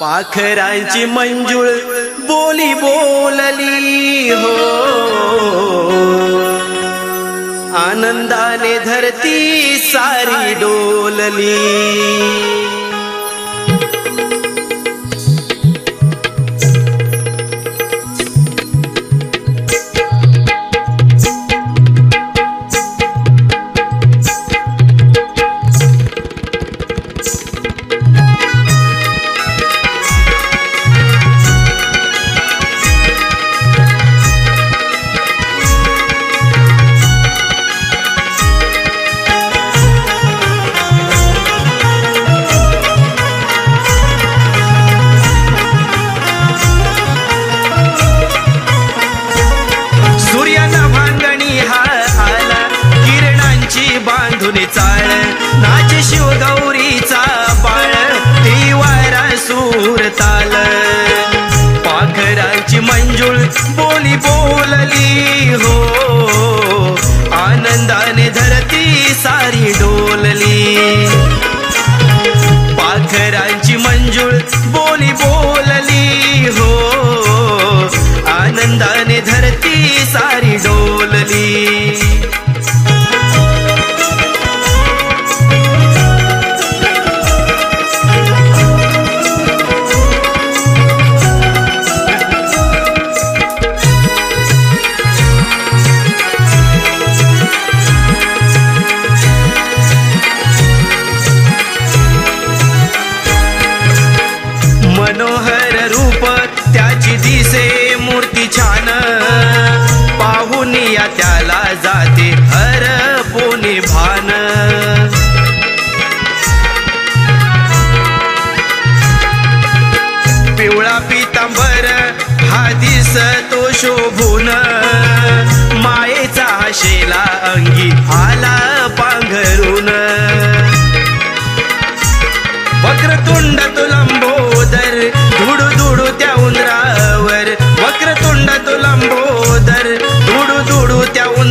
पाखरांची मंजूळ बोली बोलली हो. आनंदाने धरती सारी डोलली.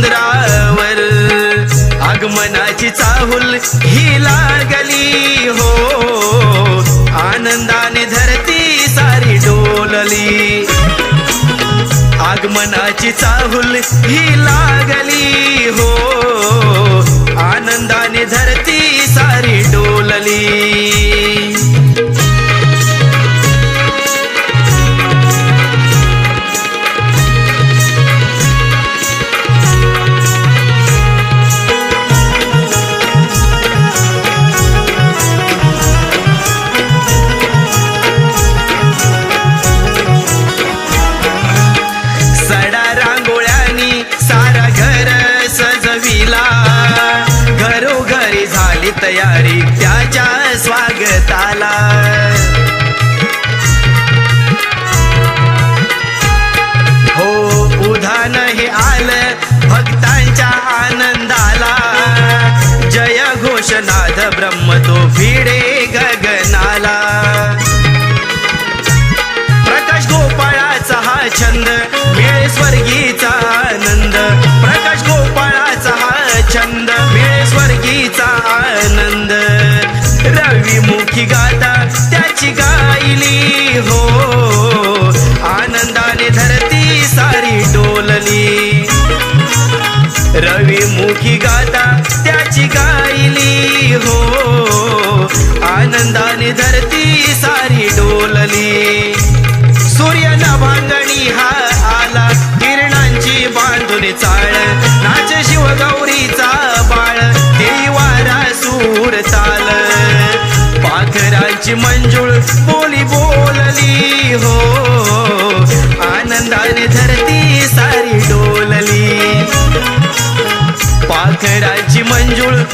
चंद्रावर आगमनाची चाहूल ही लागली हो. आनंदाने धरती सारी डोलली. आगमनाची चाहूल ही लागली हो.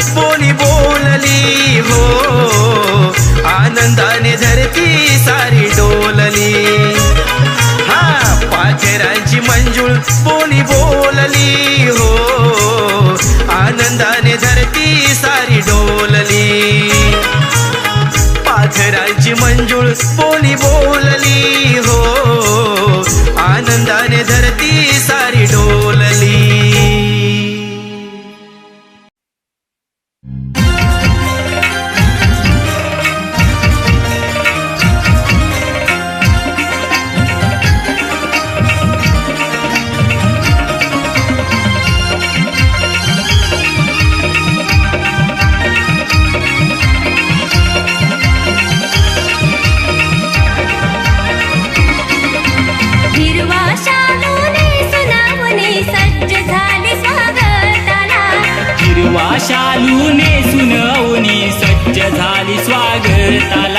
बोली बोलली हो? आनंदाने धरती सारी डोलली. हा पाचेरांची मंजूळ बोली बोलली हो? आनंदाने धरती सारी डोलली. पाचेरांची मंजूळ बोली बोलली हो? शालूने सुनवणी सज्ज झाली स्वागताला.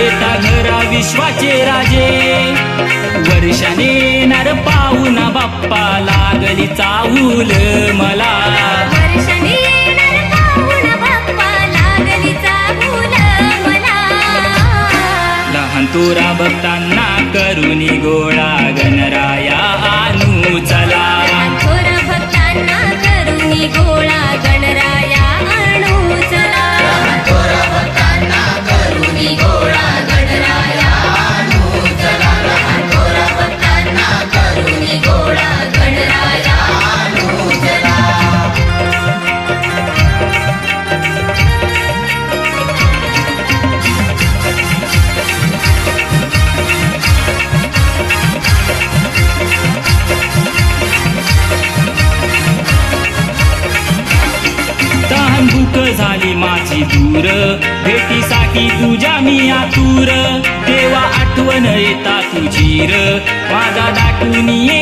येता घरा विश्वाचे राजे. वर्षाने येणार पाहुणा बाप्पा लागली चाऊल मला. लहान तुरा भक्तांना करुणी गोळा. துணியே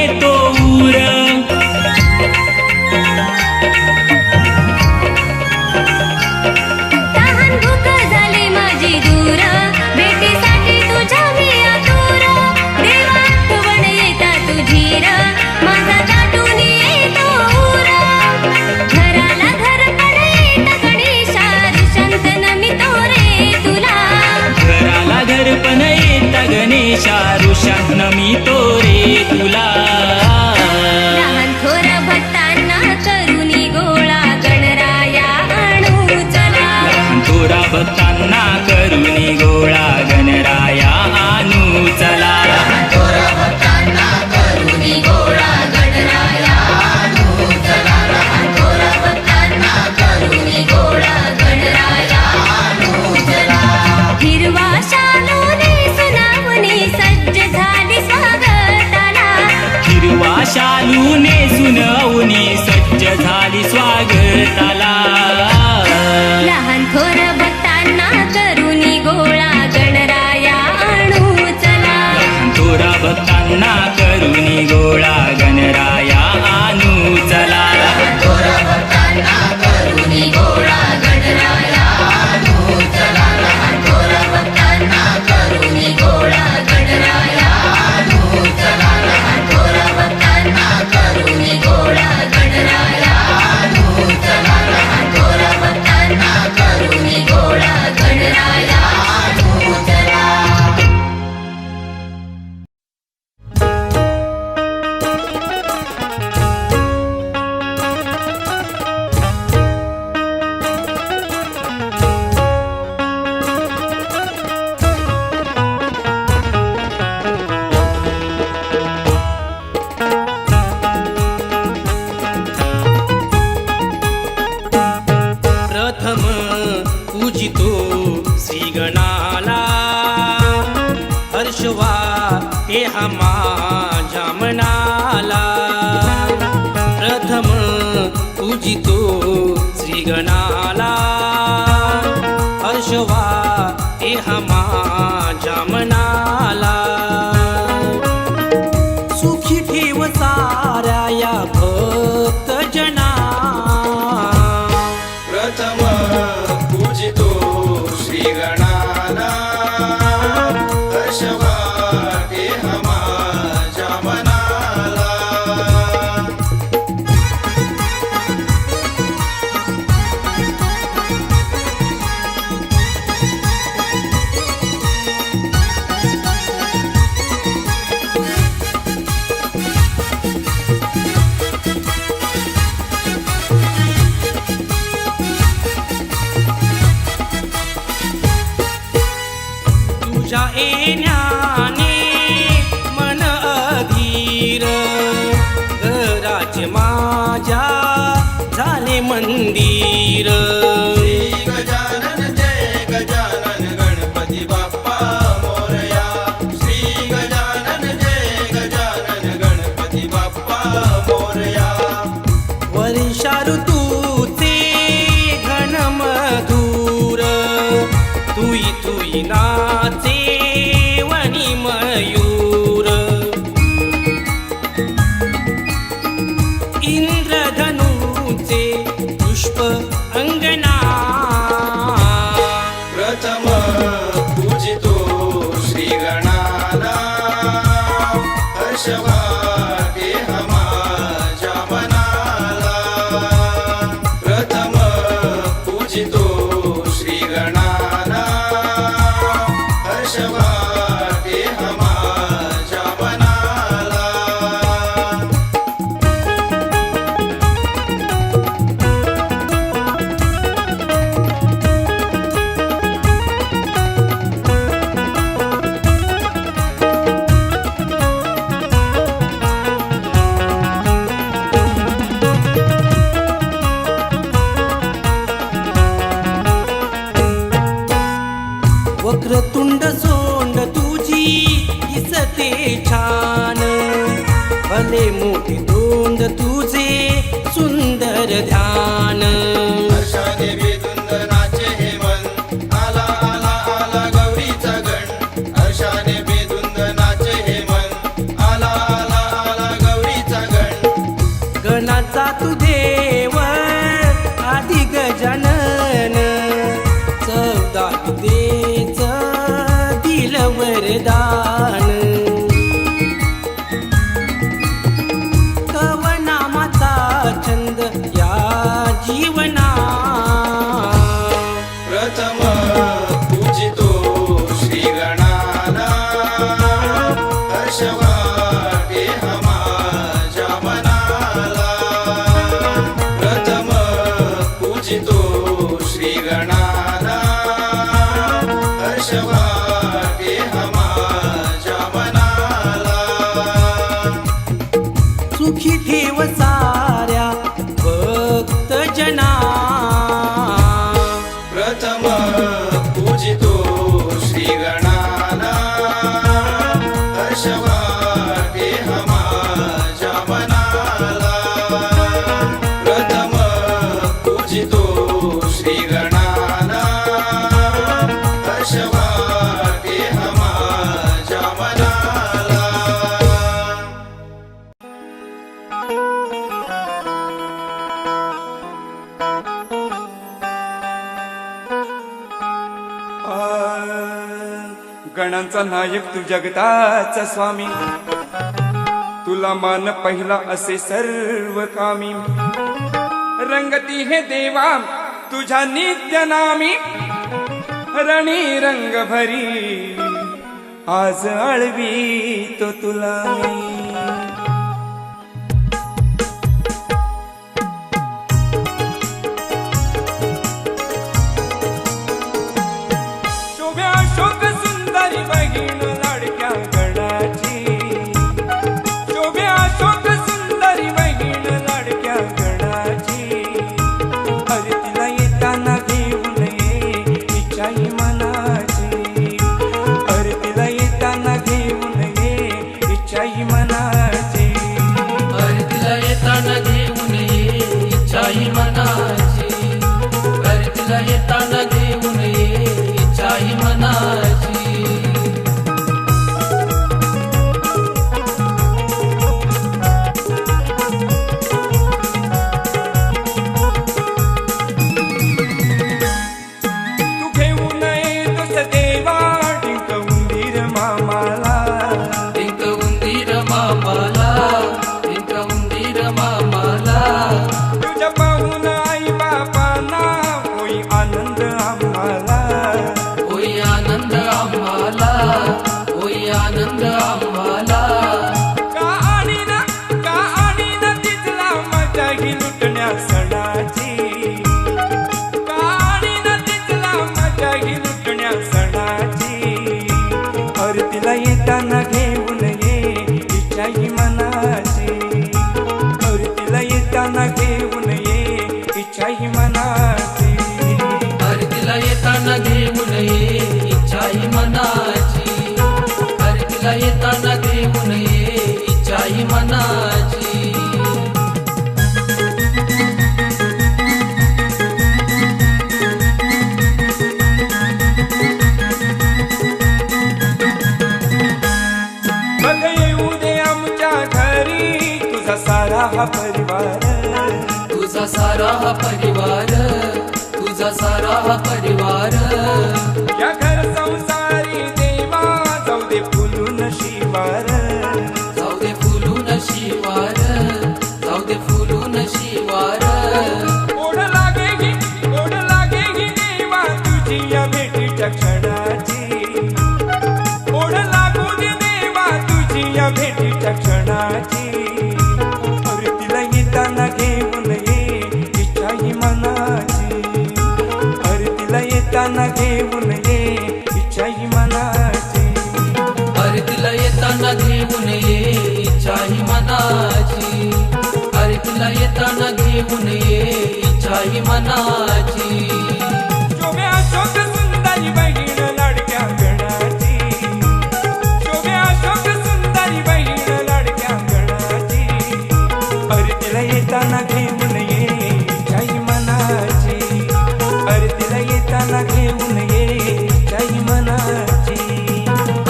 पूजितो श्रीगणा in पुष्प अंगना। प्रथम पूजितो श्रीगणाला। हर्षवा secreto تمام तुझा नायक तू जगताचा स्वामी. तुला मान पहिला असे सर्व कामी रंगती हे देवा तुझ्या नित्य नामी. रणी रंग भरी आज अळवी तो तुला शोभ्या शोध Hari Magi परिवार तुझा सारा परिवार. बहीण लाडक्या गणाची.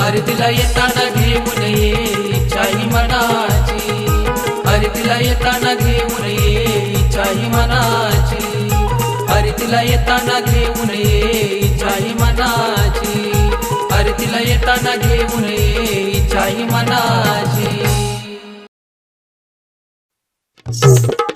अरे तिला येताना घेऊन ये काही मनाची. अरे तिला येताना घेऊन ये काही मनाची. आरतीला येताना इच्छाही मनाची येताना घेऊन ये इच्छाही मनाची. आरतीला येताना घेऊन ये इच्छाही मनाची येताना घेऊन ये इच्छाही मनाची.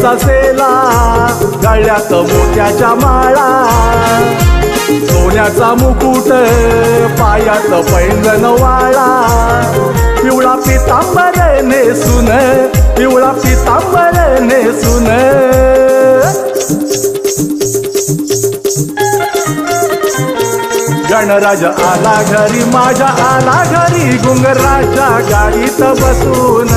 ससेला गळ्यात मोत्याच्या माळा. सोन्याचा मुकुट पायात पैंजण वाळा. पिवळा पितांबर नेसून पिवळा पितांबर नेसून गणराज आला घरी माझ्या आला घरी गुंगराच्या गाडीत बसून.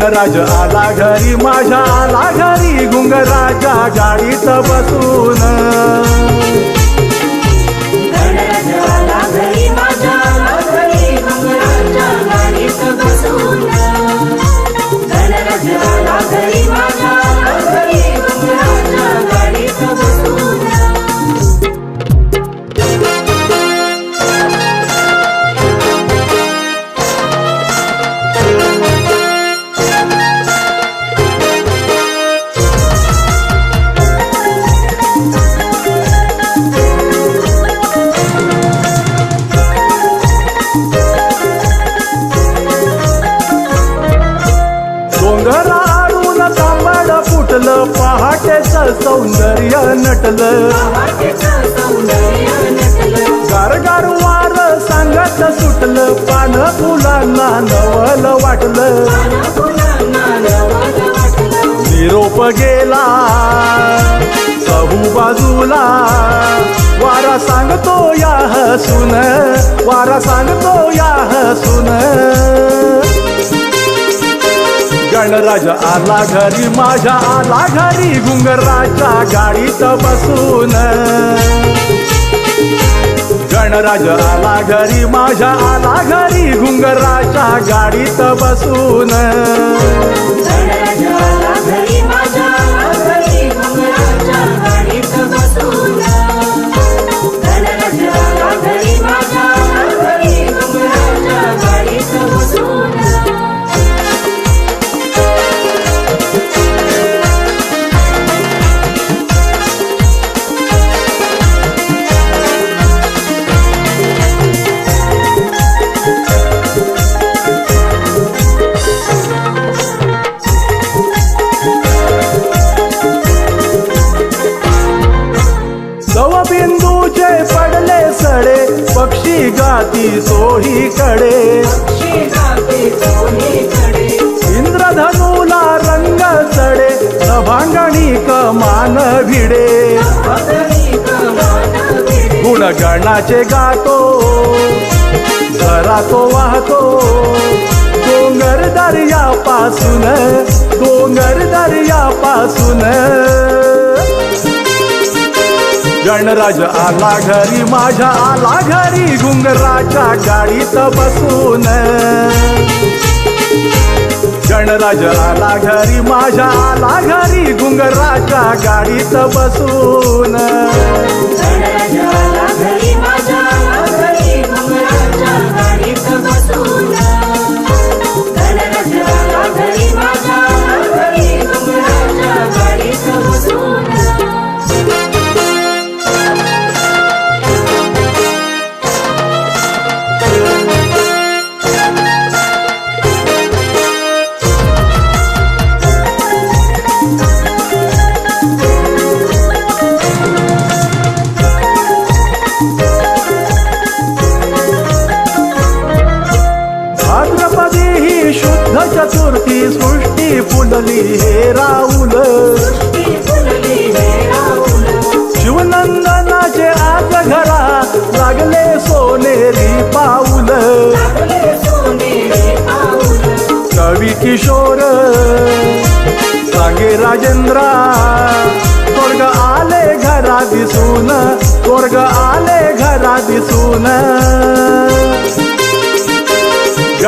गणराज आला घरी माझ्या आला घरी गुंगराजा गाडीत बसून. नवल वाटलं. निरोप गेला. सहू बाजूला. वारा सांगतो या हसून. वारा सांगतो या हसून. गणराज आला घरी माझ्या आला घरी गुंगराच्या गाडीत बसून. गणराज आला घरी माझ्या आला घरी घुंगराच्या गाडीत बसून. नाचे गातो घरा तो वाहतो. डोंगर दर्यापासून डोंगर दर्यापासून. गणराज आला घरी माझ्या आला घरी घुंगराच्या गाडीत बसून. गणराज आला घरी माझ्या आला घरी घुंगराच्या गाडीत बसून.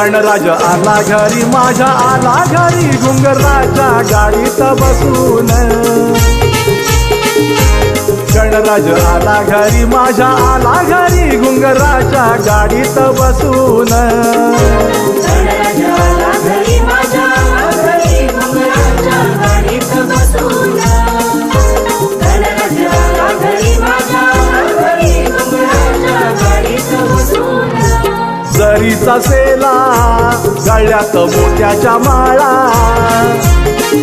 गणराज आला घरी माझ्या आला घरी घुंगराच्या गाडीत बसून. गणराज आला घरी माझ्या आला घरी घुंगराच्या गाडीत बसून. जरीचा सेला गळ्यात मोत्याच्या माळा.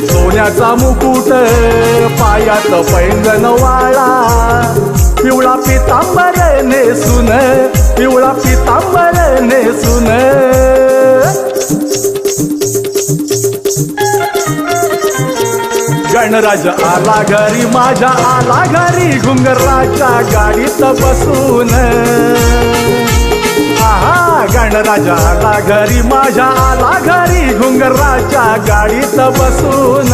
सोन्याचा मुकुट पायात पैंजण वाळा. पिवळा पितांबर नेसून पिवळा पितांबर नेसून गणराज आला घरी माझ्या आला घरी घुंगराच्या गाडीत बसून. गणराजा आला घरी माझ्या आला घरी घुंगराच्या गाडीत बसून.